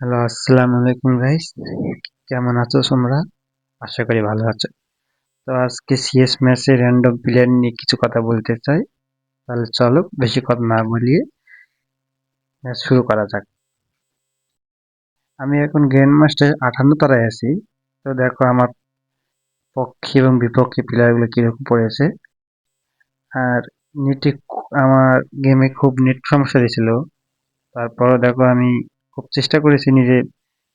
Hello আসসালামু আলাইকুম guys কেমন আছো তোমরা? আশা করি ভালো আছো। তো আজকে সিএস ম্যাচে র্যান্ডম প্লেয়ার নিয়ে কিছু কথা বলতে চাই। তাহলে চলো, বেশি কথা না বলিয়ে শুরু করা যাক। আমি এখন গ্র্যান্ড মাস্টার আঠান্ন তলায় আছি। তো দেখো আমার পক্ষে এবং বিপক্ষে প্লেয়ারগুলো কীরকম পড়েছে। আর নেটে আমার গেমে খুব নেট সমস্যা দিয়েছিল। তারপরও দেখো আমি খুব চেষ্টা করেছি নিজে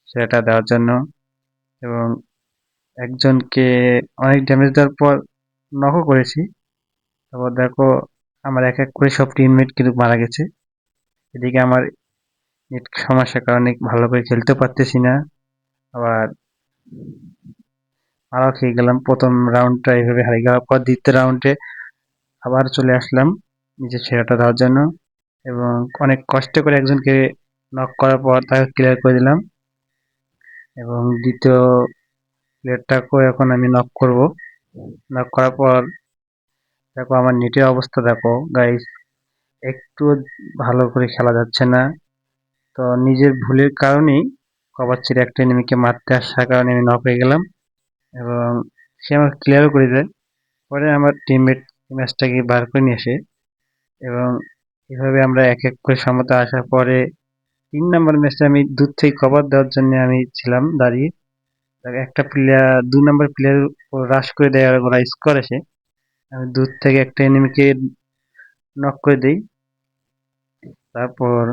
সেটা দেওয়ার জন্য। এবং একজনকে অনেক ড্যামেজ দেওয়ার পর নকও করেছি। তারপর দেখো, আমার এক এক করে সব টিমমেট কিন্তু মারা গেছে। এদিকে আমার নেট সমস্যার কারণে ভালো করে খেলতে পারতেছি না। আবার মারাও খেয়ে গেলাম। প্রথম রাউন্ডটা এইভাবে হারিয়ে যাওয়ার পর দ্বিতীয় রাউন্ডে আবার চলে আসলাম নিজের সেরাটা দেওয়ার জন্য। এবং অনেক কষ্ট করে একজনকে নক করার পর তাকে ক্লিয়ার করে দিলাম। এবং দ্বিতীয় প্লেয়ারটাকেও এখন আমি নক করব। নক করার পর দেখো আমার নেটের অবস্থা দেখো গাইস একটু ভালো করে খেলা যাচ্ছে না। তো নিজের ভুলের কারণেই কভার ছেড়ে একটা এনিমিকে মারতে আসার কারণে আমি নক হয়ে গেলাম। এবং সে আমার ক্লিয়ারও করে দেয়। পরে আমার টিমমেট ম্যাচটাকে বার করে নিয়ে আসে। এবং এভাবে আমরা এক এক করে সমতা আসার পরে তিন নম্বর ম্যাচে আমি দূর থেকে কভার দেওয়ার জন্য আমি ছিলাম, দাঁড়িয়ে। একটা প্লেয়ার দু নম্বর প্লেয়ার রাশ করে দেয় আর ওরা স্কোর আসে। আমি দূর থেকে একটা এনিমিকে নক করে দিই। তারপর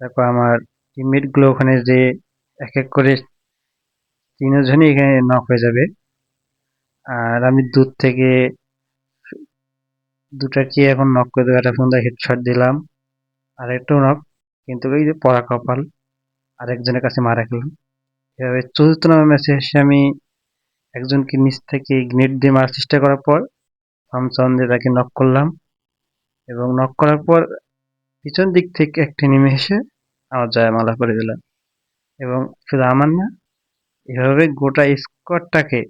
তারপর আমার টিমমেটগুলো ওখানে যে এক এক করে তিনজনই এখানে নক হয়ে যাবে। আর আমি দূর থেকে দুটাকে এখন নক করে দেবো, একটা সুন্দর হেডশট দিলাম। আর একটাও নক কিন্তু ওই যে পড়া কপাল, আরেকজনের কাছে মারা গেলাম এভাবে চতুর্থ নম্বর ম্যাচে এসে আমি একজনকে নিচ থেকে গ্নেট দিয়ে মারার চেষ্টা করার পর থামসন দিয়ে তাকে নক করলাম এবং নক করার পর পিছন দিক থেকে একটি নেমে এসে আমার মালা করে দিলাম এবং শুধু আমার না, এভাবে গোটা স্কোয়াডটাকে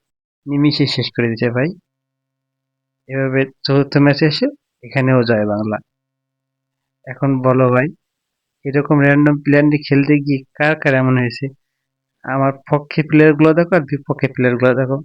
নিমিশে শেষ করে দিতে ভাই। এভাবে চতুর্থ ম্যাচে এসে এখানেও যায় বাংলা। এখন বলো ভাই এরকম র্যান্ডম প্লেয়ার নিয়ে খেলতে গিয়ে কার কার এমন হয়েছে? আমার পক্ষে প্লেয়ারগুলো দেখো আর বিপক্ষে প্লেয়ারগুলো দেখো।